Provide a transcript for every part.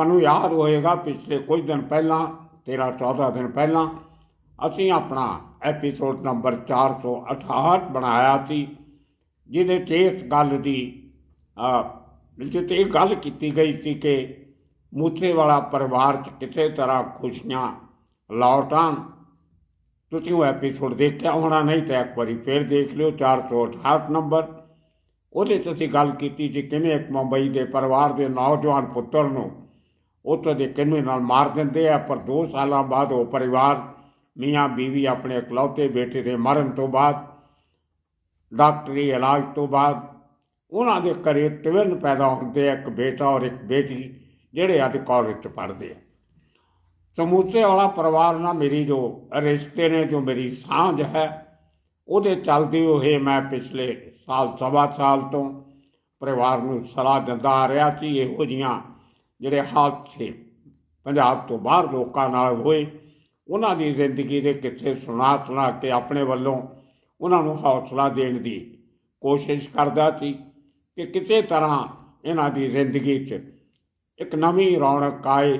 ਤੁਹਾਨੂੰ ਯਾਦ ਹੋਏਗਾ, ਪਿਛਲੇ ਕੁਝ ਦਿਨ ਪਹਿਲਾਂ 13 14 ਦਿਨ ਪਹਿਲਾਂ, ਅਸੀਂ ਆਪਣਾ ਐਪੀਸੋਡ ਨੰਬਰ 468 ਬਣਾਇਆ ਸੀ, ਜਿਹਦੇ 'ਚ ਇਸ ਗੱਲ ਦੀ ਜਿੱਤੇ ਇਹ ਗੱਲ ਕੀਤੀ ਗਈ ਸੀ ਕਿ ਮੂਸੇ ਵਾਲਾ ਪਰਿਵਾਰ 'ਚ ਕਿਸੇ ਤਰ੍ਹਾਂ ਖੁਸ਼ੀਆਂ ਲੌਟ। ਆਉਣ ਤੁਸੀਂ ਉਹ ਐਪੀਸੋਡ ਦੇਖਿਆ ਹੋਣਾ, ਨਹੀਂ ਤਾਂ ਇੱਕ ਵਾਰੀ ਫੇਰ ਦੇਖ ਲਿਓ 468 ਨੰਬਰ ਉਹਦੇ 'ਚ ਅਸੀਂ ਗੱਲ ਕੀਤੀ ਸੀ ਕਿਵੇਂ ਇੱਕ ਮੁੰਬਈ ਦੇ ਪਰਿਵਾਰ ਦੇ ਨੌਜਵਾਨ ਪੁੱਤਰ ਨੂੰ ਉੱਥੋਂ ਦੇ ਕਿੰਨੇ ਨਾਲ ਮਾਰ ਦਿੰਦੇ ਆ, ਪਰ 2 ਸਾਲਾਂ ਬਾਅਦ ਉਹ ਪਰਿਵਾਰ ਮੀਆਂ ਬੀਵੀ ਆਪਣੇ ਇਕਲੌਤੇ ਬੇਟੇ ਦੇ ਮਰਨ ਤੋਂ ਬਾਅਦ, ਡਾਕਟਰੀ ਇਲਾਜ ਤੋਂ ਬਾਅਦ, ਉਹਨਾਂ ਦੇ ਘਰੇ ਟਵਿਨ ਪੈਦਾ ਹੁੰਦੇ ਆ, ਇੱਕ ਬੇਟਾ ਔਰ ਇੱਕ ਬੇਟੀ, ਜਿਹੜੇ ਅੱਜ ਕਾਲਜ 'ਚ ਪੜ੍ਹਦੇ ਆ। ਸਮੂਚੇ ਵਾਲਾ ਪਰਿਵਾਰ ਨਾਲ ਮੇਰੀ ਜੋ ਰਿਸ਼ਤੇ ਨੇ, ਜੋ ਮੇਰੀ ਸਾਂਝ ਹੈ, ਉਹਦੇ ਚੱਲਦੇ ਹੋਏ ਮੈਂ ਪਿਛਲੇ ਸਾਲ, ਸਵਾ ਸਾਲ ਤੋਂ ਪਰਿਵਾਰ ਨੂੰ ਸਲਾਹ ਦਿੰਦਾ ਆ ਰਿਹਾ ਸੀ, ਇਹੋ ਜੀਆਂ ਜਿਹੜੇ ਹਾਦਸੇ ਪੰਜਾਬ ਤੋਂ ਬਾਹਰ ਲੋਕਾਂ ਨਾਲ ਹੋਏ, ਉਹਨਾਂ ਦੀ ਜ਼ਿੰਦਗੀ ਦੇ ਕਿੱਸੇ ਸੁਣਾ ਸੁਣਾ ਕੇ ਆਪਣੇ ਵੱਲੋਂ ਉਹਨਾਂ ਨੂੰ ਹੌਸਲਾ ਦੇਣ ਦੀ ਕੋਸ਼ਿਸ਼ ਕਰਦਾ ਸੀ ਕਿ ਕਿਸੇ ਤਰ੍ਹਾਂ ਇਹਨਾਂ ਦੀ ਜ਼ਿੰਦਗੀ 'ਚ ਇੱਕ ਨਵੀਂ ਰੌਣਕ ਆਏ।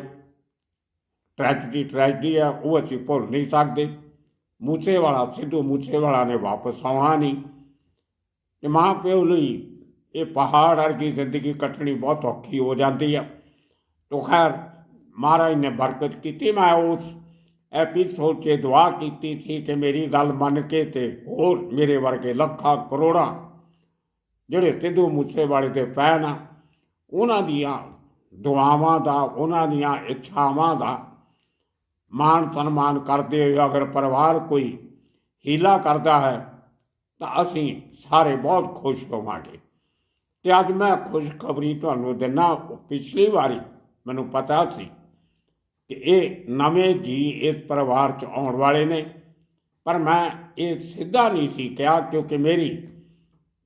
ਟ੍ਰੈਜਡੀ ਟ੍ਰੈਜਡੀ ਆ, ਉਹ ਅਸੀਂ ਭੁੱਲ ਨਹੀਂ ਸਕਦੇ। ਮੂਸੇ ਵਾਲਾ ਸਿੱਧੂ ਮੂਸੇ ਵਾਲਾ ਨੇ ਵਾਪਸ ਆਉਣਾ ਨਹੀਂ। ਤੇ ਮਾਂ ਪਿਓ ਲਈ ਇਹ ਪਹਾੜ ਵਰਗੀ ਜ਼ਿੰਦਗੀ ਕੱਟਣੀ ਬਹੁਤ ਔਖੀ ਹੋ ਜਾਂਦੀ ਆ। ਤੋ ਖੈਰ ਮਹਾਰਾਜ ਨੇ ਬਰਕਤ ਕੀਤੀ ਮੈਂ ਉਸ ਐਪੀਸੋਡ 'ਚ ਦੁਆ ਕੀਤੀ ਸੀ ਕਿ ਮੇਰੀ ਗੱਲ ਮੰਨ ਕੇ ਤੇ ਹੋਰ ਮੇਰੇ ਵਰਗੇ ਲੱਖਾਂ ਕਰੋੜਾਂ ਜਿਹੜੇ ਸਿੱਧੂ ਮੂਸੇਵਾਲੇ ਦੇ ਫੈਨ ਆ ਉਹਨਾਂ ਦੀਆਂ ਦੁਆਵਾਂ ਦਾ ਉਹਨਾਂ ਦੀਆਂ ਇੱਛਾਵਾਂ ਦਾ ਮਾਣ ਸਨਮਾਨ ਕਰਦੇ ਹੋਏ ਅਗਰ ਪਰਿਵਾਰ ਕੋਈ ਹੀਲਾ ਕਰਦਾ ਹੈ ਤਾਂ ਅਸੀਂ ਸਾਰੇ ਬਹੁਤ ਖੁਸ਼ ਹੋਵਾਂਗੇ ਤੇ ਅੱਜ ਮੈਂ ਖੁਸ਼ਖਬਰੀ ਤੁਹਾਨੂੰ ਦਿਨਾ ਪਿਛਲੀ ਵਾਰੀ ਮੈਨੂੰ ਪਤਾ ਸੀ ਕਿ ਇਹ ਨਵੇਂ ਜੀ ਇਸ ਪਰਿਵਾਰ ਚ ਆਉਣ ਵਾਲੇ ਨੇ, ਪਰ ਮੈਂ ਇਹ ਸਿੱਧਾ ਨਹੀਂ ਸੀ ਕਿਹਾ ਕਿਉਂਕਿ ਮੇਰੀ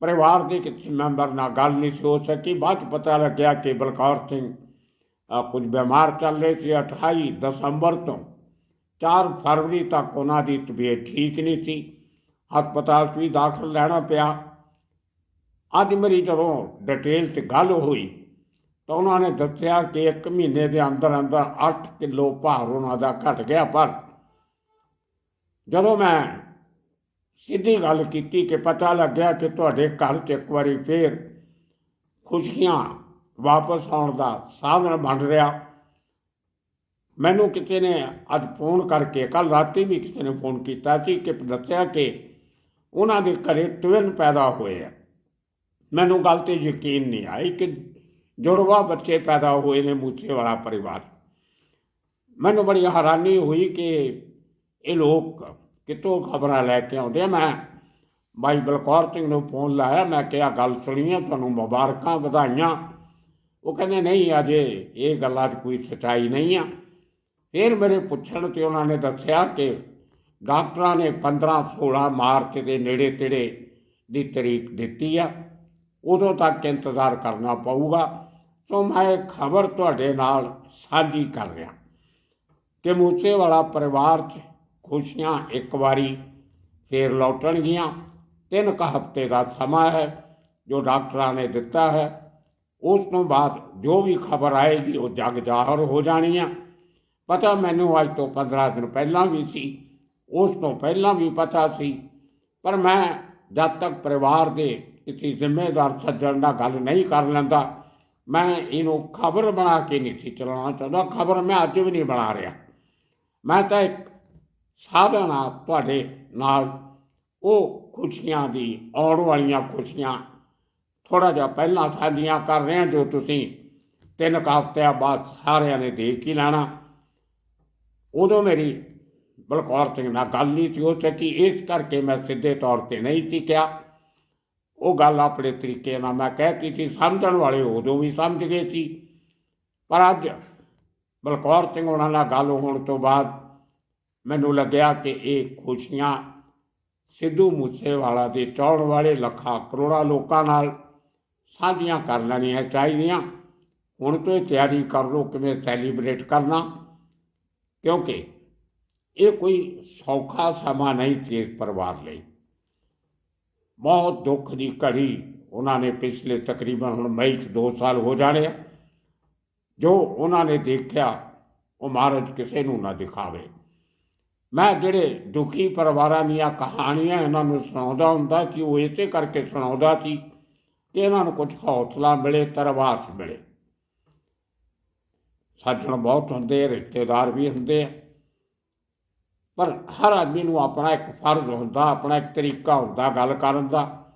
ਪਰਿਵਾਰ ਦੇ ਕਿਸੇ ਮੈਂਬਰ ਨਾਲ ਗੱਲ ਨਹੀਂ ਸੀ ਹੋ ਸਕੀ। ਬਾਅਦ 'ਚ ਪਤਾ ਲੱਗਿਆ ਕਿ ਬਲਕੌਰ ਸਿੰਘ ਕੁਝ ਬਿਮਾਰ ਚੱਲ ਰਹੇ ਸੀ। 28 ਦਸੰਬਰ ਤੋਂ 4 ਫਰਵਰੀ ਤੱਕ ਉਹਨਾਂ ਦੀ ਤਬੀਅਤ ਠੀਕ ਨਹੀਂ ਸੀ। ਹਸਪਤਾਲ 'ਚ ਵੀ ਦਾਖਲ ਲੈਣਾ ਪਿਆ। ਅੱਜ ਮੇਰੀ ਜਦੋਂ ਡਿਟੇਲ 'ਚ ਗੱਲ ਹੋਈ ਤਾਂ ਉਹਨਾਂ ਨੇ ਦੱਸਿਆ ਕਿ 1 ਮਹੀਨੇ ਦੇ ਅੰਦਰ ਅੰਦਰ 8 ਕਿਲੋ ਭਾਰ ਉਹਨਾਂ ਦਾ ਘਟ ਗਿਆ, ਪਰ ਜਦੋਂ ਮੈਂ ਸਿੱਧੀ ਗੱਲ ਕੀਤੀ ਕਿ ਪਤਾ ਲੱਗਿਆ ਕਿ ਤੁਹਾਡੇ ਘਰ 'ਚ ਇੱਕ ਵਾਰੀ ਫੇਰ ਖੁਸ਼ੀਆਂ ਵਾਪਸ ਆਉਣ ਦਾ ਸਾਧਨ ਬਣ ਰਿਹਾ। ਮੈਨੂੰ ਕਿਸੇ ਨੇ ਅੱਜ ਫੋਨ ਕਰਕੇ ਕੱਲ ਰਾਤੀ ਵੀ ਕਿਸੇ ਨੇ ਫੋਨ ਕੀਤਾ ਸੀ ਕਿ ਦੱਸਿਆ ਕਿ ਉਹਨਾਂ ਦੇ ਘਰੇ ਟਵਿਨ ਪੈਦਾ ਹੋਏ ਆ। ਮੈਨੂੰ ਗੱਲ ਤੇ ਯਕੀਨ ਨਹੀਂ ਆਈ ਕਿ ਜੁੜਵਾ ਬੱਚੇ ਪੈਦਾ ਹੋਏ ਨੇ ਮੂਸੇ ਵਾਲਾ ਪਰਿਵਾਰ। ਮੈਨੂੰ ਬੜੀ ਹੈਰਾਨੀ ਹੋਈ ਕਿ ਇਹ ਲੋਕ ਕਿਤੋਂ ਖਬਰਾਂ ਲੈ ਕੇ ਆਉਂਦੇ ਆ। ਮੈਂ ਬਾਈ ਬਲਕੌਰ ਸਿੰਘ ਨੂੰ ਫੋਨ ਲਾਇਆ, ਮੈਂ ਕਿਹਾ ਗੱਲ ਸੁਣੀ ਹੈ ਤੁਹਾਨੂੰ ਮੁਬਾਰਕਾਂ ਵਧਾਈਆਂ। ਉਹ ਕਹਿੰਦੇ, ਨਹੀਂ, ਅਜੇ ਇਹ ਗੱਲਾਂ 'ਚ ਕੋਈ ਸਚਾਈ ਨਹੀਂ ਆ। ਫਿਰ ਮੇਰੇ ਪੁੱਛਣ ਤੇ ਉਹਨਾਂ ਨੇ ਦੱਸਿਆ ਕਿ ਡਾਕਟਰਾਂ ਨੇ 15 16 ਮਾਰਚ ਦੇ ਨੇੜੇ ਤੇੜੇ ਦੀ ਤਰੀਕ ਦਿੱਤੀ ਆ। ਉਦੋਂ ਤੱਕ ਇੰਤਜ਼ਾਰ ਕਰਨਾ ਪਊਗਾ। ਸੋ ਮੈਂ ਖਬਰ ਤੁਹਾਡੇ ਨਾਲ ਸਾਂਝੀ ਕਰ ਰਿਹਾ। ਕਿ ਮੂਸੇ ਵਾਲਾ ਪਰਿਵਾਰ 'ਚ ਖੁਸ਼ੀਆਂ ਇੱਕ ਵਾਰੀ ਫੇਰ ਲੌਟਣਗੀਆਂ ਤਿੰਨ ਕੁ ਹਫ਼ਤੇ ਦਾ ਸਮਾਂ ਹੈ ਜੋ ਡਾਕਟਰਾਂ ਨੇ ਦਿੱਤਾ ਹੈ। ਉਸ ਤੋਂ ਬਾਅਦ ਜੋ ਵੀ ਖਬਰ ਆਏਗੀ ਉਹ ਜਗ ਜ਼ਾਹਰ ਹੋ ਜਾਣੀ ਆ ਪਤਾ ਮੈਨੂੰ ਅੱਜ ਤੋਂ 15 ਦਿਨ ਪਹਿਲਾਂ ਵੀ ਸੀ। ਉਸ ਤੋਂ ਪਹਿਲਾਂ ਵੀ ਪਤਾ ਸੀ। ਪਰ ਮੈਂ ਜਦ ਤੱਕ ਪਰਿਵਾਰ ਦੇ ਕਿਸੇ ਜ਼ਿੰਮੇਦਾਰ ਸੱਜਣ ਨਾਲ ਗੱਲ ਨਹੀਂ ਕਰ ਲੈਂਦਾ। ਮੈਂ ਇਹਨੂੰ ਖਬਰ ਬਣਾ ਕੇ ਨਹੀਂ ਸੀ ਚਲਾਉਣਾ ਚਾਹੁੰਦਾ। ਖਬਰ ਮੈਂ ਅੱਜ ਵੀ ਨਹੀਂ ਬਣਾ ਰਿਹਾ। ਮੈਂ ਤਾਂ ਇੱਕ ਸਾਧਨ ਆ ਤੁਹਾਡੇ ਨਾਲ। ਉਹ ਖੁਸ਼ੀਆਂ ਦੀ, ਆਉਣ ਵਾਲੀਆਂ ਖੁਸ਼ੀਆਂ। ਥੋੜਾ ਜਿਹਾ ਪਹਿਲਾਂ ਸਾਂਝੀਆਂ ਕਰ ਰਹੇ ਹਾਂ ਜੋ ਤੁਸੀਂ ਤਿੰਨ ਕੁ ਹਫ਼ਤਿਆਂ ਬਾਅਦ ਸਾਰਿਆਂ ਨੇ ਦੇਖ ਹੀ ਲੈਣਾ। ਉਦੋਂ ਮੇਰੀ ਬਲਕੌਰ ਸਿੰਘ ਨਾਲ ਗੱਲ ਨਹੀਂ ਸੀ ਹੋ ਸਕੀ। ਇਸ ਕਰਕੇ ਮੈਂ ਸਿੱਧੇ ਤੌਰ ਤੇ ਨਹੀਂ ਸੀ ਕਿਹਾ। ਉਹ ਗੱਲ ਆਪਣੇ ਤਰੀਕੇ ਨਾਲ ਮੈਂ ਕਹਿਤੀ ਸੀ, ਸਮਝਣ ਵਾਲੇ ਉਦੋਂ ਵੀ ਸਮਝ ਗਏ ਸੀ। ਪਰ ਅੱਜ ਬਲਕੌਰ ਸਿੰਘ ਉਹਨਾਂ ਨਾਲ ਗੱਲ ਹੋਣ ਤੋਂ ਬਾਅਦ ਮੈਨੂੰ ਲੱਗਿਆ ਕਿ ਇਹ ਖੁਸ਼ੀਆਂ ਸਿੱਧੂ ਮੂਸੇਵਾਲਾ ਦੇ ਚੌੜ ਵਾਲੇ ਲੱਖਾਂ ਕਰੋੜਾਂ ਲੋਕਾਂ ਨਾਲ ਸਾਂਝੀਆਂ ਕਰ ਲੈਣੀਆਂ ਚਾਹੀਦੀਆਂ। ਹੁਣ ਤੋਂ ਹੀ ਤਿਆਰੀ ਕਰ ਲਓ, ਕਿਵੇਂ ਸੈਲੀਬ੍ਰੇਟ ਕਰਨਾ। ਕਿਉਂਕਿ ਇਹ ਕੋਈ ਸੌਖਾ ਸਮਾਂ ਨਹੀਂ ਸੀ ਇਸ ਪਰਿਵਾਰ ਲਈ। ਬਹੁਤ ਦੁੱਖ ਦੀ ਘੜੀ ਉਹਨਾਂ ਨੇ ਪਿਛਲੇ ਤਕਰੀਬਨ ਹੁਣ ਮਈ ਚ 2 ਸਾਲ ਹੋ ਜਾਣੇ ਆ। ਜੋ ਉਹਨਾਂ ਨੇ ਦੇਖਿਆ, ਉਹ ਮਹਾਰਾਜ ਕਿਸੇ ਨੂੰ ਨਾ ਦਿਖਾਵੇ। ਮੈਂ ਜਿਹੜੇ ਦੁਖੀ ਪਰਿਵਾਰਾਂ ਦੀਆਂ ਕਹਾਣੀਆਂ ਇਹਨਾਂ ਨੂੰ ਸੁਣਾਉਂਦਾ ਹੁੰਦਾ ਸੀ, ਉਹ ਇਸੇ ਕਰਕੇ ਸੁਣਾਉਂਦਾ ਸੀ ਕਿ ਇਹਨਾਂ ਨੂੰ ਕੁਝ ਹੌਸਲਾ ਮਿਲੇ, ਤਰਵਾਸ ਮਿਲੇ। ਸੱਜਣ ਬਹੁਤ ਹੁੰਦੇ, ਰਿਸ਼ਤੇਦਾਰ ਵੀ ਹੁੰਦੇ ਆ। ਪਰ ਹਰ ਆਦਮੀ ਨੂੰ ਆਪਣਾ ਇੱਕ ਫਰਜ਼ ਹੁੰਦਾ, ਆਪਣਾ ਇੱਕ ਤਰੀਕਾ ਹੁੰਦਾ ਗੱਲ ਕਰਨ ਦਾ।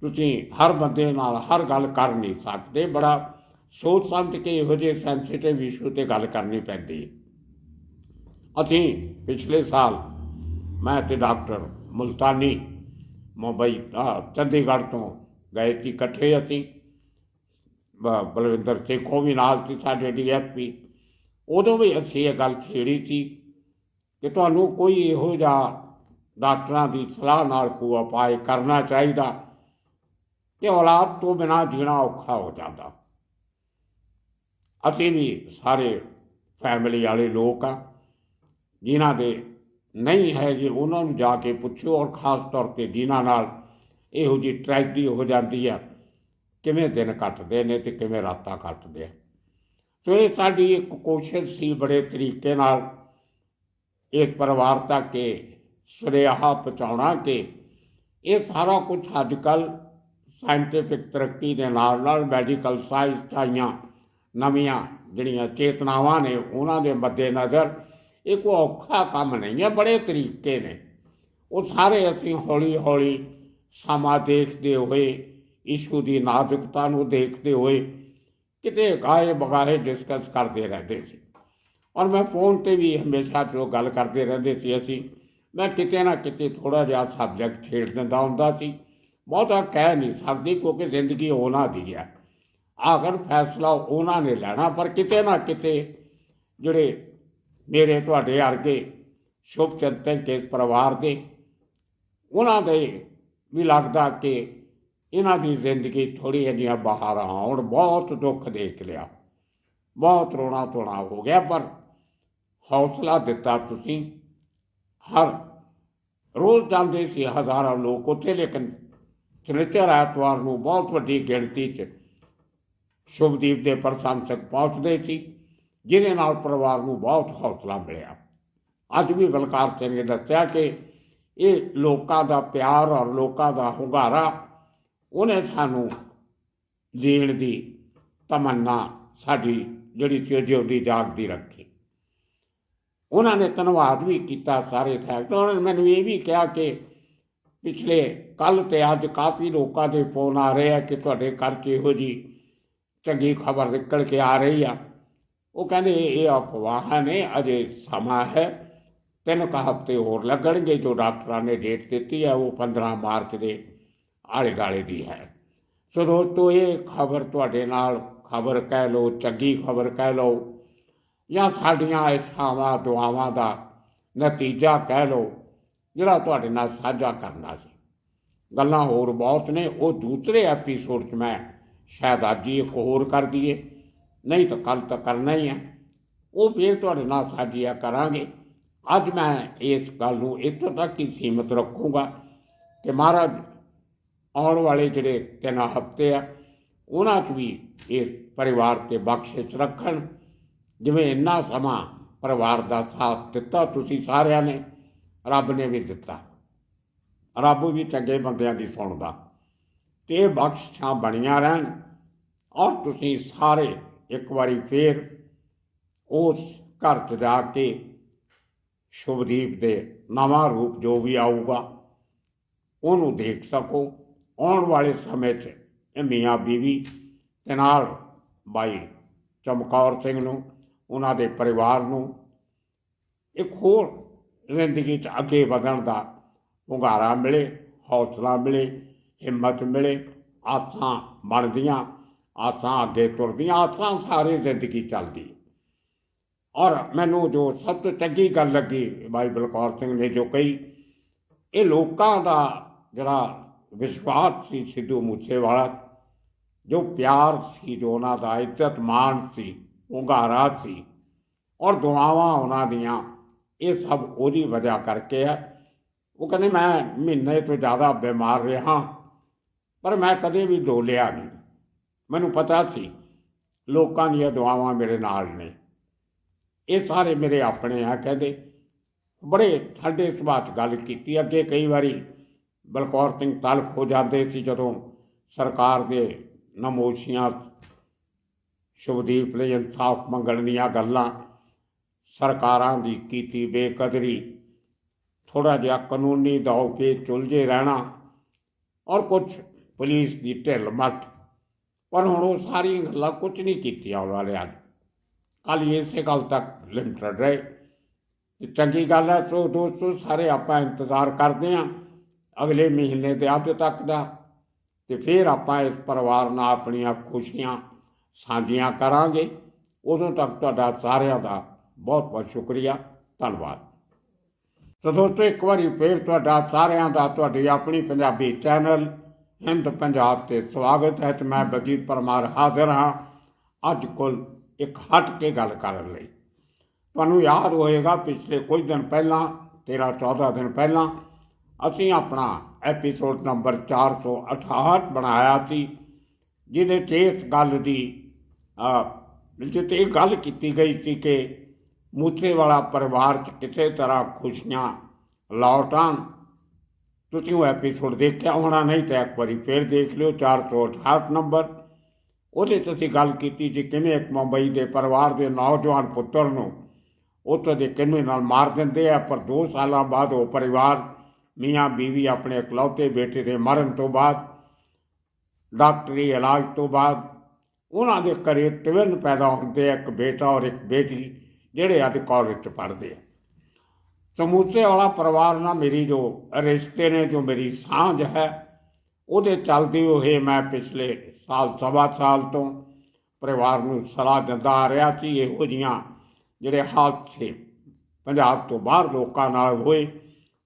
ਤੁਸੀਂ ਹਰ ਬੰਦੇ ਨਾਲ ਹਰ ਗੱਲ ਕਰ ਨਹੀਂ ਸਕਦੇ, ਬੜਾ ਸੋਚ ਸਮਝ ਕੇ ਇਹੋ ਜਿਹੇ ਸੈਂਸਿਟਿਵ ਇਸ਼ੂ ਤੇ ਗੱਲ ਕਰਨੀ ਪੈਂਦੀ ਹੈ। ਅਸੀਂ ਪਿਛਲੇ ਸਾਲ ਮੈਂ ਤੇ ਡਾਕਟਰ ਮੁਲਤਾਨੀ ਮੁੰਬਈ ਚੰਡੀਗੜ੍ਹ ਤੋਂ ਗਏ ਸੀ ਇਕੱਠੇ ਅਸੀਂ। ਬ- ਬਲਵਿੰਦਰ ਸੇਖੋਂ ਵੀ ਨਾਲ ਸੀ ਸਾਡੇ ਡੀਐਸਪੀ। ਉਦੋਂ ਵੀ ਅਸੀਂ ਇਹ ਗੱਲ ਛੇੜੀ ਸੀ ਕਿ ਤੁਹਾਨੂੰ ਕੋਈ ਇਹੋ ਜਿਹਾ ਡਾਕਟਰਾਂ ਦੀ ਸਲਾਹ ਨਾਲ ਕੋਈ ਉਪਾਅ ਕਰਨਾ ਚਾਹੀਦਾ ਕਿ ਔਲਾਦ ਤੋਂ ਬਿਨਾਂ ਜੀਣਾ ਔਖਾ ਹੋ ਜਾਂਦਾ। ਅਸੀਂ ਵੀ ਸਾਰੇ ਫੈਮਿਲੀ ਵਾਲੇ ਲੋਕ ਆ, ਜਿਨ੍ਹਾਂ ਦੇ ਨਹੀਂ ਹੈ ਜੀ ਉਹਨਾਂ ਨੂੰ ਜਾ ਕੇ ਪੁੱਛੋ ਔਰ ਖਾਸ ਤੌਰ ਤੇ ਜਿਨ੍ਹਾਂ ਨਾਲ ਇਹੋ ਜਿਹੀ ਟ੍ਰੈਜਡੀ ਹੋ ਜਾਂਦੀ ਆ, ਕਿਵੇਂ ਦਿਨ ਕੱਟਦੇ ਨੇ ਤੇ ਕਿਵੇਂ ਰਾਤਾਂ ਕੱਟਦੇ ਆ। ਸੋ ਇਹ ਸਾਡੀ ਇੱਕ ਕੋਸ਼ਿਸ਼ ਸੀ ਬੜੇ ਤਰੀਕੇ ਨਾਲ ਇਸ ਪਰਿਵਾਰ ਤੱਕ ਇਹ ਸੁਨੇਹਾ ਪਹੁੰਚਾਉਣਾ ਕਿ ਇਹ ਸਾਰਾ ਕੁਝ ਅੱਜ ਕੱਲ ਸਾਇੰਟੀਫਿਕ ਤਰੱਕੀ ਦੇ ਨਾਲ ਨਾਲ ਮੈਡੀਕਲ ਸਾਇੰਸ ਆਈਆਂ ਨਵੀਆਂ ਜਿਹੜੀਆਂ ਚੇਤਨਾਵਾਂ ਨੇ ਉਹਨਾਂ ਦੇ ਮੱਦੇ ਨਜ਼ਰ ਇਹ ਕੋਈ ਔਖਾ ਕੰਮ ਨਹੀਂ ਹੈ, ਬੜੇ ਤਰੀਕੇ ਨੇ। ਉਹ ਸਾਰੇ ਅਸੀਂ ਹੌਲੀ ਹੌਲੀ ਸਮਾਂ ਦੇਖਦੇ ਹੋਏ ਇਸ਼ੂ ਦੀ ਨਾਜ਼ੁਕਤਾ ਨੂੰ ਦੇਖਦੇ ਹੋਏ ਕਿਤੇ ਗਾਏ ਬਗਾਏ ਡਿਸਕਸ ਕਰਦੇ ਰਹਿੰਦੇ ਸੀ। ਔਰ ਮੈਂ ਫੋਨ ਤੇ ਵੀ ਹਮੇਸ਼ਾ ਜੋ ਗੱਲ ਕਰਦੇ ਰਹਿੰਦੇ ਸੀ ਅਸੀਂ। ਮੈਂ ਕਿਤੇ ਨਾ ਕਿਤੇ ਥੋੜਾ ਜਿਹਾ ਸਬਜੈਕਟ ਛੇੜ ਦਿੰਦਾ ਹੁੰਦਾ ਸੀ। ਬਹੁਤਾ ਕਹਿ ਨਹੀਂ ਸਕਦੀ ਕਿਉਂਕਿ ਜ਼ਿੰਦਗੀ ਉਹਨਾਂ ਦੀ ਹੈ। ਆਖਰ ਫੈਸਲਾ ਉਹਨਾਂ ਨੇ ਲੈਣਾ, ਪਰ ਕਿਤੇ ਨਾ ਕਿਤੇ ਜਿਹੜੇ ਮੇਰੇ ਤੁਹਾਡੇ ਵਰਗੇ ਸ਼ੁਭ ਚਿੰਤਕ ਕੇ ਪਰਿਵਾਰ ਦੇ, ਉਹਨਾਂ ਦੇ ਵੀ ਲੱਗਦਾ ਕਿ ਇਹਨਾਂ ਦੀ ਜ਼ਿੰਦਗੀ ਥੋੜੀ ਜਿਹੀਆਂ ਬਾਹਰ ਆਉਣ, ਬਹੁਤ ਦੁੱਖ ਦੇਖ ਲਿਆ। ਬਹੁਤ ਰੋਣਾ ਧੋਣਾ ਹੋ ਗਿਆ, ਪਰ ਹੌਸਲਾ ਦਿੱਤਾ ਤੁਸੀਂ। ਹਰ ਰੋਜ਼ ਜਾਂਦੇ ਸੀ ਹਜ਼ਾਰਾਂ ਲੋਕ ਉੱਥੇ, ਲੇਕਿਨ ਸ਼ਨੀਚਰ ਐਤਵਾਰ ਨੂੰ ਬਹੁਤ ਵੱਡੀ ਗਿਣਤੀ 'ਚ ਸ਼ੁਭਦੀਪ ਦੇ ਪ੍ਰਸ਼ੰਸਕ ਪਹੁੰਚਦੇ ਸੀ, ਜਿਹਦੇ ਨਾਲ ਪਰਿਵਾਰ ਨੂੰ ਬਹੁਤ ਹੌਸਲਾ ਮਿਲਿਆ। ਅੱਜ ਵੀ ਬਲਕਾਰ ਸਿੰਘ ਨੇ ਦੱਸਿਆ ਕਿ ਇਹ ਲੋਕਾਂ ਦਾ ਪਿਆਰ ਔਰ ਲੋਕਾਂ ਦਾ ਹੁੰਗਾਰਾ, ਉਹਨੇ ਸਾਨੂੰ ਜੀਣ ਦੀ ਤਮੰਨਾ ਸਾਡੀ ਜਿਹੜੀ ਸੀ ਜਿਉਂਦੀ ਜਾਗਦੀ ਰੱਖੀ। ਉਹਨਾਂ ਨੇ ਧੰਨਵਾਦ ਵੀ ਕੀਤਾ ਸਾਰੇ ਥੈਂਕ ਉਹਨਾਂ ਨੇ ਮੈਨੂੰ ਇਹ ਵੀ ਕਿਹਾ ਕਿ ਪਿਛਲੇ ਕੱਲ ਤੇ ਅੱਜ ਕਾਫੀ ਲੋਕਾਂ ਦੇ ਫੋਨ ਆ ਰਹੇ ਆ ਕਿ ਤੁਹਾਡੇ ਘਰ 'ਚ ਇਹੋ ਜੀ ਚੰਗੀ ਖਬਰ ਨਿਕਲ ਕੇ ਆ ਰਹੀ ਆ। ਉਹ ਕਹਿੰਦੇ ਇਹ ਅਫਵਾਹਾਂ ਨੇ, ਅਜੇ ਸਮਾਂ ਹੈ, ਤਿੰਨ ਕੁ ਹਫ਼ਤੇ ਹੋਰ ਲੱਗਣਗੇ, ਜੋ ਡਾਕਟਰਾਂ ਨੇ ਡੇਟ ਦਿੱਤੀ ਹੈ ਉਹ 15 ਮਾਰਚ ਦੇ ਆਲੇ ਦਾਲੇ ਦੀ ਹੈ। ਸੋ ਦੋਸਤੋ, ਇਹ ਖਬਰ ਤੁਹਾਡੇ ਨਾਲ ਖਬਰ ਕਹਿ ਲਓ, ਚੰਗੀ ਖਬਰ ਕਹਿ ਲਓ ਜਾਂ ਸਾਡੀਆਂ ਇੱਛਾਵਾਂ ਦੁਆਵਾਂ ਦਾ ਨਤੀਜਾ ਕਹਿ ਲਓ, ਜਿਹੜਾ ਤੁਹਾਡੇ ਨਾਲ ਸਾਂਝਾ ਕਰਨਾ ਸੀ। ਗੱਲਾਂ ਹੋਰ ਬਹੁਤ ਨੇ, ਉਹ ਦੂਸਰੇ ਐਪੀਸੋਡ 'ਚ ਮੈਂ ਸ਼ਾਇਦ ਅੱਜ ਹੀ ਇੱਕ ਹੋਰ ਕਰ ਦਈਏ। ਨਹੀਂ ਤਾਂ ਕੱਲ ਤਾਂ ਕਰਨਾ ਹੀ ਹੈ ਉਹ ਫਿਰ ਤੁਹਾਡੇ ਨਾਲ ਸਾਂਝੀਆਂ ਕਰਾਂਗੇ। ਅੱਜ ਮੈਂ ਇਸ ਗੱਲ ਨੂੰ ਇੱਥੋਂ ਤੱਕ ਹੀ ਸੀਮਤ ਰੱਖੂੰਗਾ ਕਿ ਮਹਾਰਾਜ ਆਉਣ ਵਾਲੇ ਜਿਹੜੇ ਤਿੰਨ ਹਫ਼ਤੇ ਆ, ਉਹਨਾਂ 'ਚ ਵੀ ਇਸ ਪਰਿਵਾਰ ਤੇ ਬਖਸ਼ਿਸ਼ ਰੱਖਣ। ਜਿਵੇਂ ਇੰਨਾ ਸਮਾਂ ਪਰਿਵਾਰ ਦਾ ਸਾਥ ਦਿੱਤਾ ਤੁਸੀਂ ਸਾਰਿਆਂ ਨੇ, ਰੱਬ ਨੇ ਵੀ ਦਿੱਤਾ। ਰੱਬ ਵੀ ਚੰਗੇ ਬੰਦਿਆਂ ਦੀ ਸੁਣਦਾ। ਤੇ ਇਹ ਬਖਸ਼ਿਸ਼ਾਂ ਬਣੀਆਂ ਰਹਿਣ ਔਰ ਤੁਸੀਂ ਸਾਰੇ ਇੱਕ ਵਾਰੀ ਫੇਰ ਉਸ ਘਰ 'ਚ ਜਾ ਕੇ ਸ਼ੁਭਦੀਪ ਦੇ ਨਵਾਂ ਰੂਪ ਜੋ ਵੀ ਆਊਗਾ, ਉਹਨੂੰ ਦੇਖ ਸਕੋ। ਆਉਣ ਵਾਲੇ ਸਮੇਂ 'ਚ ਇਹ ਮੀਆਂ ਬੀਵੀ ਤੇ ਨਾਲ ਬਾਈ ਚਮਕੌਰ ਸਿੰਘ ਨੂੰ ਉਹਨਾਂ ਦੇ ਪਰਿਵਾਰ ਨੂੰ ਇੱਕ ਹੋਰ ਜ਼ਿੰਦਗੀ 'ਚ ਅੱਗੇ ਵਧਣ ਦਾ ਹੁੰਗਾਰਾ ਮਿਲੇ, ਹੌਸਲਾ ਮਿਲੇ, ਹਿੰਮਤ ਮਿਲੇ, ਆਸਾਂ ਬਣਦੀਆਂ, ਆਸਾਂ ਅੱਗੇ ਤੁਰਦੀਆਂ, ਆਸਾਂ ਸਾਰੀ ਜ਼ਿੰਦਗੀ ਚੱਲਦੀ। ਔਰ ਮੈਨੂੰ ਜੋ ਸਭ ਤੋਂ ਚੰਗੀ ਗੱਲ ਲੱਗੀ ਬਾਈ ਬਲਕੌਰ ਸਿੰਘ ਨੇ ਜੋ ਕਹੀ, ਇਹ ਲੋਕਾਂ ਦਾ ਜਿਹੜਾ ਵਿਸ਼ਵਾਸ ਸੀ ਸਿੱਧੂ ਮੂਸੇਵਾਲਾ, ਜੋ ਪਿਆਰ ਸੀ, ਜੋ ਉਹਨਾਂ ਦਾ ਇੱਜ਼ਤ ਮਾਣ ਸੀ ਉਗਾਰਾ ਸੀ। ਔਰ ਦੁਆਵਾਂ ਉਹਨਾਂ ਦੀਆਂ, ਇਹ ਸਭ ਉਹਦੀ ਵਜ੍ਹਾ ਕਰਕੇ ਹੈ। ਉਹ ਕਹਿੰਦੇ, ਮੈਂ ਮਹੀਨੇ ਤੋਂ ਜ਼ਿਆਦਾ ਬਿਮਾਰ ਰਿਹਾ, ਪਰ ਮੈਂ ਕਦੇ ਵੀ ਡੋਲਿਆ ਨਹੀਂ। ਮੈਨੂੰ ਪਤਾ ਸੀ, ਲੋਕਾਂ ਦੀਆਂ ਦੁਆਵਾਂ ਮੇਰੇ ਨਾਲ ਨੇ। ਇਹ ਸਾਰੇ ਮੇਰੇ ਆਪਣੇ ਆ, ਕਹਿੰਦੇ। ਬੜੇ ਠੰਡੇ ਸੁਭਾਅ 'ਚ ਗੱਲ ਕੀਤੀ। ਅੱਗੇ ਕਈ ਵਾਰੀ ਬਲਕੌਰ ਸਿੰਘ ਤਲਖ ਹੋ ਜਾਂਦੇ ਸੀ ਜਦੋਂ ਸਰਕਾਰ ਦੇ ਨਮੋਸ਼ੀਆਂ ਸ਼ੁਭਦੀਪ ਲਈ ਇਨਸਾਫ ਮੰਗਣ ਦੀਆਂ ਗੱਲਾਂ ਸਰਕਾਰਾਂ ਦੀ ਕੀਤੀ ਬੇਕਦਰੀ। ਥੋੜਾ ਜਿਹਾ ਕਾਨੂੰਨੀ ਦੌਰ ਕੇ ਚੁਲਝੇ ਰਹਿਣਾ ਔਰ ਕੁਝ ਪੁਲਿਸ ਦੀ ਢਿੱਲ ਮੱਠ। ਪਰ ਹੁਣ ਉਹ ਸਾਰੀਆਂ ਗੱਲਾਂ ਕੁਝ ਨਹੀਂ ਕੀਤੀਆਂ ਉਹਨਾਂ ਵਾਲਿਆਂ ਨੇ। ਕੱਲ ਇਸੇ ਗੱਲ ਤੱਕ ਲਿਮਟਡ ਰਹੇ ਚੰਗੀ ਗੱਲ ਹੈ, ਸੋ ਦੋਸਤੋ, ਸਾਰੇ ਆਪਾਂ ਇੰਤਜ਼ਾਰ ਕਰਦੇ ਹਾਂ ਅਗਲੇ ਮਹੀਨੇ ਦੇ ਅੱਧ ਤੱਕ ਦਾ ਤੇ ਫਿਰ ਆਪਾਂ ਇਸ ਪਰਿਵਾਰ ਨਾਲ ਆਪਣੀਆਂ ਖੁਸ਼ੀਆਂ ਸਾਂਝੀਆਂ ਕਰਾਂਗੇ। ਉਦੋਂ ਤੱਕ ਤੁਹਾਡਾ ਸਾਰਿਆਂ ਦਾ ਬਹੁਤ ਬਹੁਤ ਸ਼ੁਕਰੀਆ। ਧੰਨਵਾਦ। ਸੋ ਦੋਸਤੋ, ਇੱਕ ਵਾਰੀ ਫੇਰ ਤੁਹਾਡਾ ਸਾਰਿਆਂ ਦਾ ਤੁਹਾਡੀ ਆਪਣੀ ਪੰਜਾਬੀ ਚੈਨਲ ਹਿੰਦ ਪੰਜਾਬ ਤੇ ਸਵਾਗਤ ਹੈ ਤੇ ਮੈਂ ਬਲਜੀਤ ਪਰਮਾਰ ਹਾਜ਼ਰ ਹਾਂ ਅੱਜ ਕੋਲ ਇੱਕ ਹਟ ਕੇ ਗੱਲ ਕਰਨ ਲਈ। ਤੁਹਾਨੂੰ ਯਾਦ ਹੋਏਗਾ, ਪਿਛਲੇ ਕੁਝ ਦਿਨ ਪਹਿਲਾਂ 13 14 ਦਿਨ ਪਹਿਲਾਂ ਅਸੀਂ ਆਪਣਾ ਐਪੀਸੋਡ ਨੰਬਰ 468 ਬਣਾਇਆ ਸੀ, ਜਿਹਦੇ 'ਚ ਇਸ ਗੱਲ ਦੀ ਜਿੱਤੇ ਇਹ ਗੱਲ ਕੀਤੀ ਗਈ ਸੀ ਕਿ ਮੂਸੇਵਾਲਾ ਪਰਿਵਾਰ 'ਚ ਕਿਸੇ ਤਰ੍ਹਾਂ ਖੁਸ਼ੀਆਂ ਲੌਟ ਆਉਣ ਤੁਸੀਂ ਉਹ ਐਪੀਸੋਡ ਦੇਖਿਆ ਹੋਣਾ, ਨਹੀਂ ਤਾਂ ਇੱਕ ਵਾਰੀ ਫੇਰ ਦੇਖ ਲਿਓ 468 ਨੰਬਰ ਉਹਦੇ 'ਚ ਅਸੀਂ ਗੱਲ ਕੀਤੀ ਸੀ ਕਿਵੇਂ ਇੱਕ ਮੁੰਬਈ ਦੇ ਪਰਿਵਾਰ ਦੇ ਨੌਜਵਾਨ ਪੁੱਤਰ ਨੂੰ ਉੱਥੇ ਦੇ ਕਿੰਨੇ ਨਾਲ ਮਾਰ ਦਿੰਦੇ ਆ, ਪਰ 2 ਸਾਲਾਂ ਬਾਅਦ ਉਹ ਪਰਿਵਾਰ, ਮੀਆਂ ਬੀਵੀ ਆਪਣੇ ਇਕਲੌਤੇ ਬੇਟੇ ਦੇ ਮਰਨ ਤੋਂ ਬਾਅਦ, ਡਾਕਟਰੀ ਇਲਾਜ ਤੋਂ ਬਾਅਦ ਉਹਨਾਂ ਦੇ ਘਰੇ ਟਵਿਨ ਪੈਦਾ ਹੁੰਦੇ ਆ, ਇੱਕ ਬੇਟਾ ਔਰ ਇੱਕ ਬੇਟੀ, ਜਿਹੜੇ ਅੱਜ ਕਾਲਜ 'ਚ ਪੜ੍ਹਦੇ ਆ। ਸਮੂਸੇ ਵਾਲਾ ਪਰਿਵਾਰ ਨਾਲ ਮੇਰੀ ਜੋ ਰਿਸ਼ਤੇ ਨੇ, ਜੋ ਮੇਰੀ ਸਾਂਝ ਹੈ, ਉਹਦੇ ਚੱਲਦੇ ਹੋਏ ਮੈਂ ਪਿਛਲੇ ਸਾਲ, ਸਵਾ ਸਾਲ ਤੋਂ ਪਰਿਵਾਰ ਨੂੰ ਸਲਾਹ ਦਿੰਦਾ ਆ ਰਿਹਾ ਸੀ, ਇਹੋ ਜੀਆਂ ਜਿਹੜੇ ਹਾਦਸੇ ਪੰਜਾਬ ਤੋਂ ਬਾਹਰ ਲੋਕਾਂ ਨਾਲ ਹੋਏ,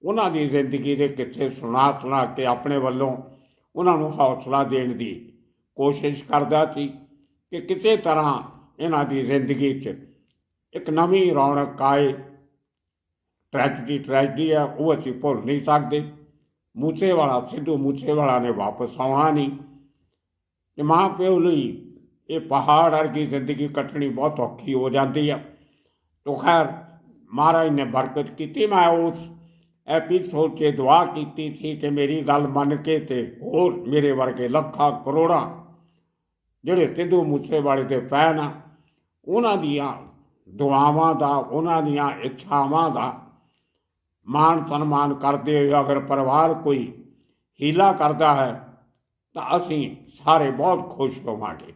ਉਹਨਾਂ ਦੀ ਜ਼ਿੰਦਗੀ ਦੇ ਕਿੱਥੇ ਸੁਣਾ ਸੁਣਾ ਕੇ ਆਪਣੇ ਵੱਲੋਂ ਉਹਨਾਂ ਨੂੰ ਹੌਸਲਾ ਦੇਣ ਦੀ ਕੋਸ਼ਿਸ਼ ਕਰਦਾ ਸੀ। ਕਿ ਕਿਸੇ ਤਰ੍ਹਾਂ ਇਹਨਾਂ ਦੀ ਜ਼ਿੰਦਗੀ 'ਚ ਇੱਕ ਨਵੀਂ ਰੌਣਕ ਆਏ। ਟ੍ਰੈਜਡੀ ਟ੍ਰੈਜਡੀ ਆ, ਉਹ ਅਸੀਂ ਭੁੱਲ ਨਹੀਂ ਸਕਦੇ। ਮੂਸੇਵਾਲਾ, ਸਿੱਧੂ ਮੂਸੇਵਾਲਾ ਨੇ ਵਾਪਸ ਆਉਣਾ ਨਹੀਂ। ਤੇ ਮਾਂ ਪਿਓ ਲਈ ਇਹ ਪਹਾੜ ਵਰਗੀ ਜ਼ਿੰਦਗੀ ਕੱਟਣੀ ਬਹੁਤ ਔਖੀ ਹੋ ਜਾਂਦੀ ਆ। ਤੋ ਖੈਰ, ਮਹਾਰਾਜ ਨੇ ਬਰਕਤ ਕੀਤੀ, ਮੈਂ ਉਸ ਐਪੀਸੋਡ 'ਚ ਦੁਆ ਕੀਤੀ ਸੀ ਕਿ ਮੇਰੀ ਗੱਲ ਮੰਨ ਕੇ ਤੇ ਹੋਰ ਮੇਰੇ ਵਰਗੇ ਲੱਖਾਂ ਕਰੋੜਾਂ ਜਿਹੜੇ ਸਿੱਧੂ ਮੂਸੇਵਾਲੇ ਦੇ ਫੈਨ ਆ, ਉਹਨਾਂ ਦੀਆਂ ਦੁਆਵਾਂ ਦਾ, ਉਹਨਾਂ ਦੀਆਂ ਇੱਛਾਵਾਂ ਦਾ ਮਾਣ ਸਨਮਾਨ ਕਰਦੇ ਹੋਏ ਅਗਰ ਪਰਿਵਾਰ ਕੋਈ ਹੀਲਾ ਕਰਦਾ ਹੈ, ਤਾਂ ਅਸੀਂ ਸਾਰੇ ਬਹੁਤ ਖੁਸ਼ ਹੋਵਾਂਗੇ।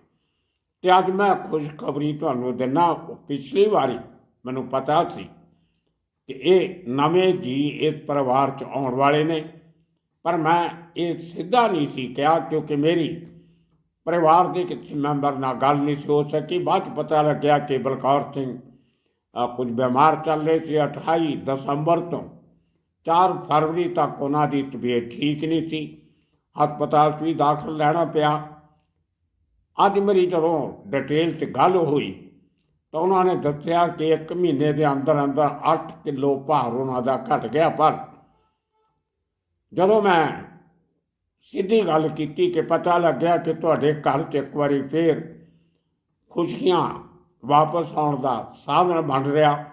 ਤੇ ਅੱਜ ਮੈਂ ਖੁਸ਼ਖਬਰੀ ਤੁਹਾਨੂੰ ਦਿਨਾ, ਪਿਛਲੀ ਵਾਰੀ ਮੈਨੂੰ ਪਤਾ ਸੀ ਕਿ ਇਹ ਨਵੇਂ ਜੀ ਇਸ ਪਰਿਵਾਰ ਚ ਆਉਣ ਵਾਲੇ ਨੇ, ਪਰ ਮੈਂ ਇਹ ਸਿੱਧਾ ਨਹੀਂ ਸੀ ਕਿਹਾ ਕਿਉਂਕਿ ਮੇਰੀ ਪਰਿਵਾਰ ਦੇ ਕਿਸੇ ਮੈਂਬਰ ਨਾਲ ਗੱਲ ਨਹੀਂ ਸੀ ਹੋ ਸਕੀ। ਬਾਅਦ 'ਚ ਪਤਾ ਲੱਗਿਆ ਕਿ ਬਲਕੌਰ ਸਿੰਘ ਕੁਝ ਬਿਮਾਰ ਚੱਲ ਰਹੇ ਸੀ। 28 ਦਸੰਬਰ ਤੋਂ 4 ਫਰਵਰੀ ਤੱਕ ਉਹਨਾਂ ਦੀ ਤਬੀਅਤ ਠੀਕ ਨਹੀਂ ਸੀ। ਹਸਪਤਾਲ 'ਚ ਵੀ ਦਾਖਲ ਲੈਣਾ ਪਿਆ। ਅੱਜ ਮੇਰੀ ਜਦੋਂ ਡਿਟੇਲ 'ਚ ਗੱਲ ਹੋਈ ਤਾਂ ਉਹਨਾਂ ਨੇ ਦੱਸਿਆ ਕਿ 1 ਮਹੀਨੇ ਦੇ ਅੰਦਰ ਅੰਦਰ 8 ਕਿਲੋ ਭਾਰ ਉਹਨਾਂ ਦਾ ਘਟ ਗਿਆ। ਪਰ ਜਦੋਂ ਮੈਂ ਸਿੱਧੀ ਗੱਲ ਕੀਤੀ ਕਿ ਪਤਾ ਲੱਗਿਆ ਕਿ ਤੁਹਾਡੇ ਘਰ 'ਚ ਇੱਕ ਵਾਰੀ ਫੇਰ ਖੁਸ਼ੀਆਂ ਵਾਪਸ ਆਉਣ ਦਾ ਸਾਧਨ ਬਣ ਰਿਹਾ।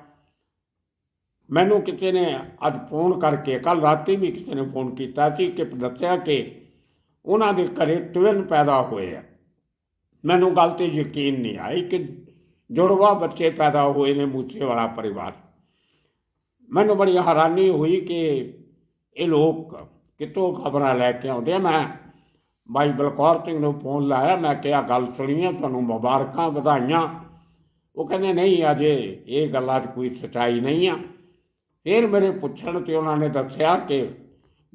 ਮੈਨੂੰ ਕਿਸੇ ਨੇ ਅੱਜ ਫੋਨ ਕਰਕੇ ਕੱਲ ਰਾਤੀ ਵੀ ਕਿਸੇ ਨੇ ਫੋਨ ਕੀਤਾ ਸੀ ਕਿ ਦੱਸਿਆ ਕਿ ਉਹਨਾਂ ਦੇ ਘਰੇ ਟਵਿਨ ਪੈਦਾ ਹੋਏ ਆ। ਮੈਨੂੰ ਗੱਲ ਤੇ ਯਕੀਨ ਨਹੀਂ ਆਈ ਕਿ ਜੁੜਵਾ ਬੱਚੇ ਪੈਦਾ ਹੋਏ ਨੇ ਮੂਸੇ ਵਾਲਾ ਪਰਿਵਾਰ। ਮੈਨੂੰ ਬੜੀ ਹੈਰਾਨੀ ਹੋਈ ਕਿ ਇਹ ਲੋਕ ਕਿਤੋਂ ਖਬਰਾਂ ਲੈ ਕੇ ਆਉਂਦੇ ਆ? ਮੈਂ ਬਾਈ ਬਲਕੌਰ ਸਿੰਘ ਨੂੰ ਫੋਨ ਲਾਇਆ, ਮੈਂ ਕਿਹਾ, ਗੱਲ ਸੁਣੀ ਹੈ ਤੁਹਾਨੂੰ ਮੁਬਾਰਕਾਂ ਵਧਾਈਆਂ। ਉਹ ਕਹਿੰਦੇ, ਨਹੀਂ ਅਜੇ, ਇਹ ਗੱਲਾਂ 'ਚ ਕੋਈ ਸਚਾਈ ਨਹੀਂ ਆ। ਫਿਰ ਮੇਰੇ ਪੁੱਛਣ ਤੇ ਉਹਨਾਂ ਨੇ ਦੱਸਿਆ ਕਿ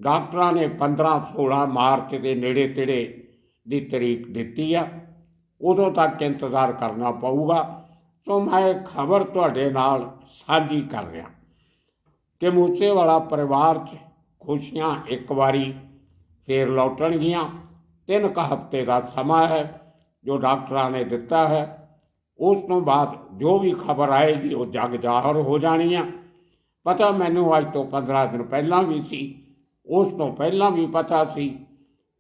ਡਾਕਟਰਾਂ ਨੇ 15 16 ਮਾਰਚ ਦੇ ਨੇੜੇ ਤੇੜੇ ਦੀ ਤਰੀਕ ਦਿੱਤੀ ਆ। ਉਦੋਂ ਤੱਕ ਇੰਤਜ਼ਾਰ ਕਰਨਾ ਪਊਗਾ। ਸੋ ਮੈਂ ਇਹ ਖਬਰ ਤੁਹਾਡੇ ਨਾਲ ਸਾਂਝੀ ਕਰ ਰਿਹਾ ਕਿ ਮੂਸੇ ਵਾਲਾ ਪਰਿਵਾਰ 'ਚ ਖੁਸ਼ੀਆਂ ਇੱਕ ਵਾਰੀ ਫੇਰ ਲੌਟਣਗੀਆਂ। ਤਿੰਨ ਕੁ ਹਫ਼ਤੇ ਦਾ ਸਮਾਂ ਹੈ ਜੋ ਡਾਕਟਰਾਂ ਨੇ ਦਿੱਤਾ ਹੈ। ਉਸ ਤੋਂ ਬਾਅਦ ਜੋ ਵੀ ਖਬਰ ਆਏਗੀ ਉਹ ਜਗ ਜ਼ਾਹਰ ਹੋ ਜਾਣੀ ਆ ਪਤਾ ਮੈਨੂੰ ਅੱਜ ਤੋਂ 15 ਦਿਨ ਪਹਿਲਾਂ ਵੀ ਸੀ, ਉਸ ਤੋਂ ਪਹਿਲਾਂ ਵੀ ਪਤਾ ਸੀ।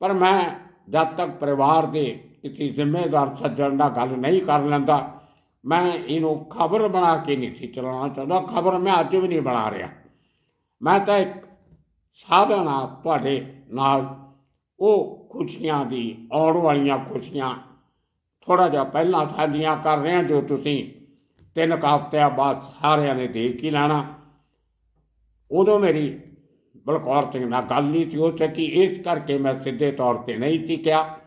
ਪਰ ਮੈਂ ਜਦ ਤੱਕ ਪਰਿਵਾਰ ਦੇ ਕਿਸੇ ਜ਼ਿੰਮੇਦਾਰ ਸੱਜਣ ਨਾਲ ਗੱਲ ਨਹੀਂ ਕਰ ਲੈਂਦਾ, ਮੈਂ ਇਹਨੂੰ ਖਬਰ ਬਣਾ ਕੇ ਨਹੀਂ ਸੀ ਚਲਾਉਣਾ ਚਾਹੁੰਦਾ। ਖਬਰ ਮੈਂ ਅੱਜ ਵੀ ਨਹੀਂ ਬਣਾ ਰਿਹਾ। ਮੈਂ ਤਾਂ ਇੱਕ ਸਾਧਨ ਆ ਤੁਹਾਡੇ ਨਾਲ। ਉਹ ਖੁਸ਼ੀਆਂ ਦੀ, ਆਉਣ ਵਾਲੀਆਂ ਖੁਸ਼ੀਆਂ ਥੋੜਾ ਜਿਹਾ ਪਹਿਲਾਂ ਸਾਂਝੀਆਂ ਕਰ ਰਹੇ ਹਾਂ, ਜੋ ਤੁਸੀਂ ਤਿੰਨ ਕੁ ਹਫ਼ਤਿਆਂ ਬਾਅਦ ਸਾਰਿਆਂ ਨੇ ਦੇਖ ਹੀ ਲੈਣਾ। ਉਦੋਂ ਮੇਰੀ ਬਲਕੌਰ ਸਿੰਘ ਨਾਲ ਗੱਲ ਨਹੀਂ ਸੀ ਹੋ ਸਕੀ, ਇਸ ਕਰਕੇ ਮੈਂ ਸਿੱਧੇ ਤੌਰ ਤੇ ਨਹੀਂ ਸੀ ਕਿਹਾ।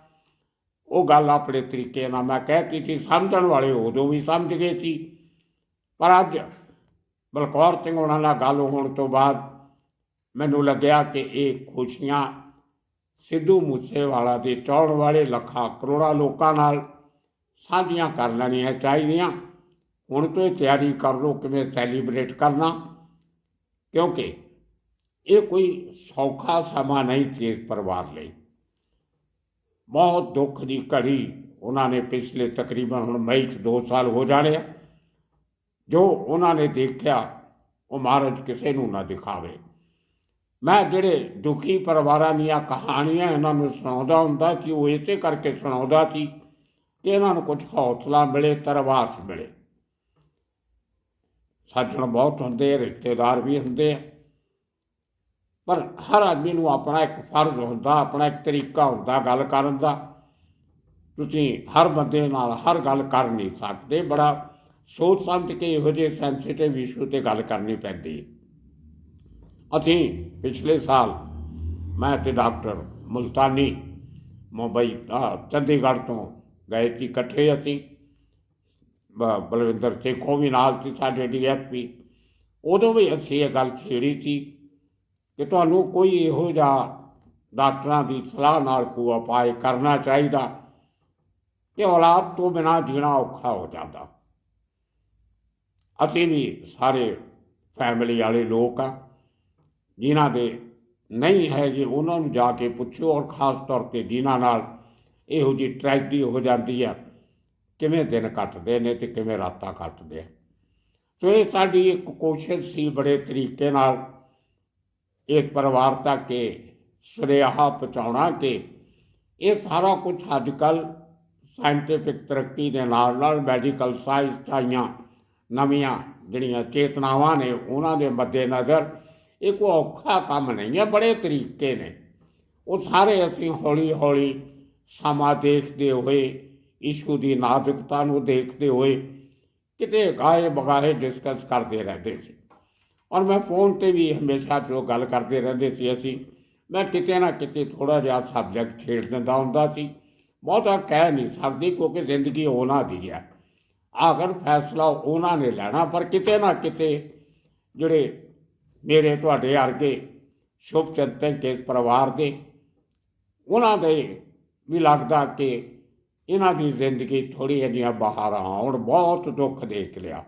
ਉਹ ਗੱਲ ਆਪਣੇ ਤਰੀਕੇ ਨਾਲ ਮੈਂ ਕਹਿਤੀ ਸੀ, ਸਮਝਣ ਵਾਲੇ ਉਦੋਂ ਵੀ ਸਮਝ ਗਏ ਸੀ। ਪਰ ਅੱਜ ਬਲਕੌਰ ਸਿੰਘ ਉਹਨਾਂ ਨਾਲ ਗੱਲ ਹੋਣ ਤੋਂ ਬਾਅਦ ਮੈਨੂੰ ਲੱਗਿਆ ਕਿ ਇਹ ਖੁਸ਼ੀਆਂ ਸਿੱਧੂ ਮੂਸੇਵਾਲਾ ਦੇ ਚਾਹਣ ਵਾਲੇ ਲੱਖਾਂ ਕਰੋੜਾਂ ਲੋਕਾਂ ਨਾਲ ਸਾਂਝੀਆਂ ਕਰ ਲੈਣੀਆਂ ਚਾਹੀਦੀਆਂ। ਹੁਣ ਤੋਂ ਹੀ ਤਿਆਰੀ ਕਰ ਲਓ, ਕਿਵੇਂ ਸੈਲੀਬ੍ਰੇਟ ਕਰਨਾ। ਕਿਉਂਕਿ ਇਹ ਕੋਈ ਸੌਖਾ ਸਮਾਂ ਨਹੀਂ ਸੀ ਇਸ ਪਰਿਵਾਰ ਲਈ। ਬਹੁਤ ਦੁੱਖ ਦੀ ਘੜੀ ਉਹਨਾਂ ਨੇ ਪਿਛਲੇ ਤਕਰੀਬਨ ਹੁਣ ਮਈ 'ਚ 2 ਸਾਲ ਹੋ ਜਾਣੇ ਆ। ਜੋ ਉਹਨਾਂ ਨੇ ਦੇਖਿਆ, ਉਹ ਮਹਾਰਾਜ ਕਿਸੇ ਨੂੰ ਨਾ ਦਿਖਾਵੇ। ਮੈਂ ਜਿਹੜੇ ਦੁਖੀ ਪਰਿਵਾਰਾਂ ਦੀਆਂ ਕਹਾਣੀਆਂ ਇਹਨਾਂ ਨੂੰ ਸੁਣਾਉਂਦਾ ਹੁੰਦਾ ਸੀ, ਉਹ ਇਸੇ ਕਰਕੇ ਸੁਣਾਉਂਦਾ ਸੀ ਕਿ ਇਹਨਾਂ ਨੂੰ ਕੁਝ ਹੌਸਲਾ ਮਿਲੇ, ਤਰਵਾਸ ਮਿਲੇ। ਸੱਜਣ ਬਹੁਤ ਹੁੰਦੇ ਰਿਸ਼ਤੇਦਾਰ ਵੀ ਹੁੰਦੇ ਆ। ਪਰ ਹਰ ਆਦਮੀ ਨੂੰ ਆਪਣਾ ਇੱਕ ਫਰਜ਼ ਹੁੰਦਾ, ਆਪਣਾ ਇੱਕ ਤਰੀਕਾ ਹੁੰਦਾ ਗੱਲ ਕਰਨ ਦਾ। ਤੁਸੀਂ ਹਰ ਬੰਦੇ ਨਾਲ ਹਰ ਗੱਲ ਕਰ ਨਹੀਂ ਸਕਦੇ, ਬੜਾ ਸੋਚ ਸਮਝ ਕੇ ਇਹੋ ਜਿਹੇ ਸੈਂਸਿਟਿਵ ਇਸ਼ੂ ਤੇ ਗੱਲ ਕਰਨੀ ਪੈਂਦੀ ਹੈ। ਅਸੀਂ ਪਿਛਲੇ ਸਾਲ ਮੈਂ ਤੇ ਡਾਕਟਰ ਮੁਲਤਾਨੀ ਮੁੰਬਈ ਚੰਡੀਗੜ੍ਹ ਤੋਂ ਗਏ ਸੀ, ਇਕੱਠੇ ਅਸੀਂ। ਬ- ਬਲਵਿੰਦਰ ਸੇਖੋਂ ਵੀ ਨਾਲ ਸੀ ਸਾਡੇ ਡੀਐਸਪੀ। ਉਦੋਂ ਵੀ ਅਸੀਂ ਇਹ ਗੱਲ ਛੇੜੀ ਸੀ ਕਿ ਤੁਹਾਨੂੰ ਕੋਈ ਇਹੋ ਜਿਹਾ ਡਾਕਟਰਾਂ ਦੀ ਸਲਾਹ ਨਾਲ ਕੋਈ ਉਪਾਅ ਕਰਨਾ ਚਾਹੀਦਾ ਕਿ ਔਲਾਦ ਤੋਂ ਬਿਨਾਂ ਜੀਣਾ ਔਖਾ ਹੋ ਜਾਂਦਾ। ਅਸੀਂ ਵੀ ਸਾਰੇ ਫੈਮਿਲੀ ਵਾਲੇ ਲੋਕ ਆ। ਜਿਨ੍ਹਾਂ ਦੇ ਨਹੀਂ ਹੈਗੇ, ਉਹਨਾਂ ਨੂੰ ਜਾ ਕੇ ਪੁੱਛੋ ਔਰ ਖਾਸ ਤੌਰ ਤੇ ਜਿਨ੍ਹਾਂ ਨਾਲ ਇਹੋ ਜਿਹੀ ਟ੍ਰੈਜਡੀ ਹੋ ਜਾਂਦੀ ਹੈ। ਕਿਵੇਂ ਦਿਨ ਕੱਟਦੇ ਨੇ ਤੇ ਕਿਵੇਂ ਰਾਤਾਂ ਕੱਟਦੇ ਆ। ਸੋ ਇਹ ਸਾਡੀ ਇੱਕ ਕੋਸ਼ਿਸ਼ ਸੀ ਬੜੇ ਤਰੀਕੇ ਨਾਲ ਇਸ ਪਰਿਵਾਰ ਤੱਕ ਇਹ ਸੁਨੇਹਾ ਪਹੁੰਚਾਉਣਾ ਕਿ ਇਹ ਸਾਰਾ ਕੁਝ ਅੱਜ ਕੱਲ ਸਾਇੰਟੀਫਿਕ ਤਰੱਕੀ ਦੇ ਨਾਲ ਨਾਲ ਮੈਡੀਕਲ ਸਾਇੰਸ ਆਈਆਂ ਨਵੀਆਂ ਜਿਹੜੀਆਂ ਚੇਤਨਾਵਾਂ ਨੇ, ਉਹਨਾਂ ਦੇ ਮੱਦੇ ਨਜ਼ਰ ਇਹ ਕੋਈ ਔਖਾ ਕੰਮ ਨਹੀਂ ਹੈ, ਬੜੇ ਤਰੀਕੇ ਨੇ। ਉਹ ਸਾਰੇ ਅਸੀਂ ਹੌਲੀ ਹੌਲੀ ਸਮਾਂ ਦੇਖਦੇ ਹੋਏ ਇਸ਼ੂ ਦੀ ਨਾਜ਼ੁਕਤਾ ਨੂੰ ਦੇਖਦੇ ਹੋਏ ਕਿਤੇ ਗਾਏ ਬਗਾਏ ਡਿਸਕਸ ਕਰਦੇ ਰਹਿੰਦੇ ਸੀ। ਔਰ ਮੈਂ ਫੋਨ ਤੇ ਵੀ ਹਮੇਸ਼ਾ ਜੋ ਗੱਲ ਕਰਦੇ ਰਹਿੰਦੇ ਸੀ ਅਸੀਂ। ਮੈਂ ਕਿਤੇ ਨਾ ਕਿਤੇ ਥੋੜਾ ਜਿਹਾ ਸਬਜੈਕਟ ਛੇੜ ਦਿੰਦਾ ਹੁੰਦਾ ਸੀ। ਬਹੁਤਾ ਕਹਿ ਨਹੀਂ ਸਕਦੀ ਕਿਉਂਕਿ ਜ਼ਿੰਦਗੀ ਉਹਨਾਂ ਦੀ ਹੈ। ਆਖਰ ਫੈਸਲਾ ਉਹਨਾਂ ਨੇ ਲੈਣਾ, ਪਰ ਕਿਤੇ ਨਾ ਕਿਤੇ ਜਿਹੜੇ ਮੇਰੇ ਤੁਹਾਡੇ ਵਰਗੇ ਸ਼ੁਭ ਚਿੰਤਕ ਕੇ ਪਰਿਵਾਰ ਦੇ, ਉਹਨਾਂ ਦੇ ਵੀ ਲੱਗਦਾ ਕਿ ਇਹਨਾਂ ਦੀ ਜ਼ਿੰਦਗੀ ਥੋੜੀ ਜਿਹੀਆਂ ਬਾਹਰ ਆਉਣ, ਬਹੁਤ ਦੁੱਖ ਦੇਖ ਲਿਆ।